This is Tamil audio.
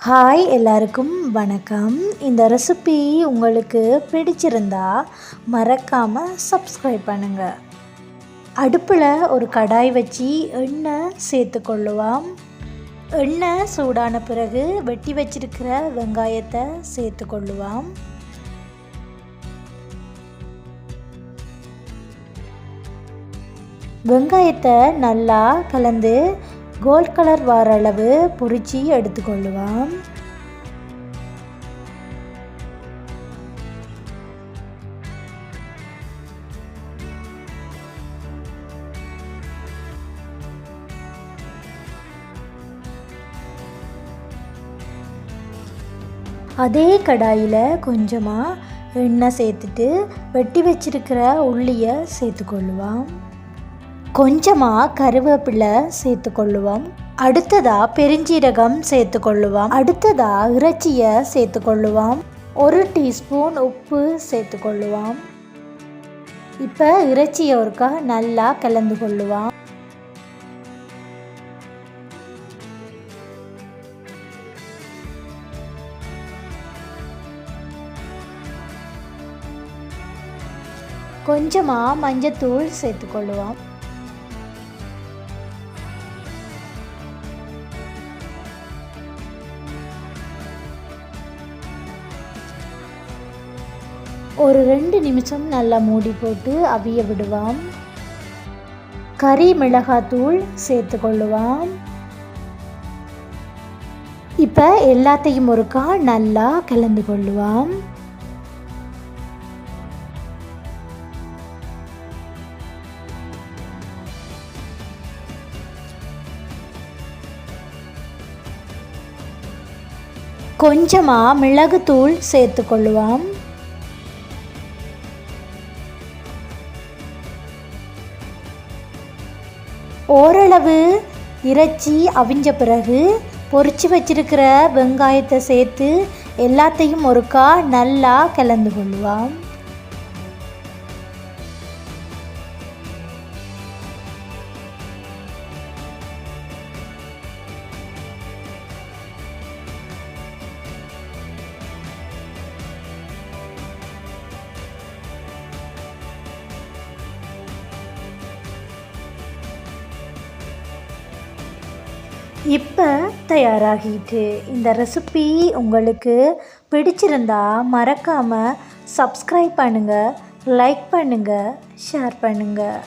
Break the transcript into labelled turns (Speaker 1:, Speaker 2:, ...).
Speaker 1: ஹாய் எல்லாருக்கும் வணக்கம். இந்த ரெசிபி உங்களுக்கு பிடிச்சிருந்தா மறக்காமல் சப்ஸ்கிரைப் பண்ணுங்கள் அடுப்பில் ஒரு கடாய் வச்சு எண்ணெய் சேர்த்துக்கொள்ளுவோம் எண்ணெய் சூடான பிறகு வெட்டி வச்சிருக்கிற வெங்காயத்தை சேர்த்துக்கொள்ளுவோம் வெங்காயத்தை நல்லா கலந்து கோல்ட் கலர் வர அளவு பொறிச்சி எடுத்துக்கொள்ளுவோம். அதே கடாயில் கொஞ்சமாக எண்ணெய் சேர்த்துட்டு வெட்டி வச்சிருக்கிற உள்ளியை சேர்த்துக்கொள்ளுவான் கொஞ்சமாக கருவேப்பிலை சேர்த்துக்கொள்ளுவோம். அடுத்ததாக பெருஞ்சீரகம் சேர்த்துக்கொள்ளுவோம். அடுத்ததாக இறைச்சியை சேர்த்துக்கொள்ளுவோம். ஒரு டீஸ்பூன் உப்பு சேர்த்துக்கொள்ளுவோம். இப்போ இறைச்சியை ஒருக்கா நல்லா கலந்து கொள்ளுவோம். கொஞ்சமாக மஞ்சத்தூள் சேர்த்துக்கொள்ளுவோம். ஒரு ரெண்டு நிமிஷம் நல்லா மூடி போட்டு அவிய விடுவோம். கறி மிளகாத்தூள் சேர்த்து கொள்ளுவோம். இப்போ எல்லாத்தையும் ஒருக்கா நல்லா கலந்து கொள்ளுவோம். கொஞ்சமாக மிளகுத்தூள் சேர்த்து கொள்ளுவோம். ஓரளவு இறைச்சி அவிஞ்ச பிறகு பொறிச்சு வச்சிருக்கிற வெங்காயத்தை சேர்த்து எல்லாத்தையும் ஒருக்கா நல்லா கலந்து கொள்ளுவோம். இப்போ தயாராகிட்டு இந்த ரெசிபி உங்களுக்கு பிடிச்சிருந்தா மறக்காமல் சப்ஸ்கிரைப் பண்ணுங்கள் லைக் பண்ணுங்கள் ஷேர் பண்ணுங்கள்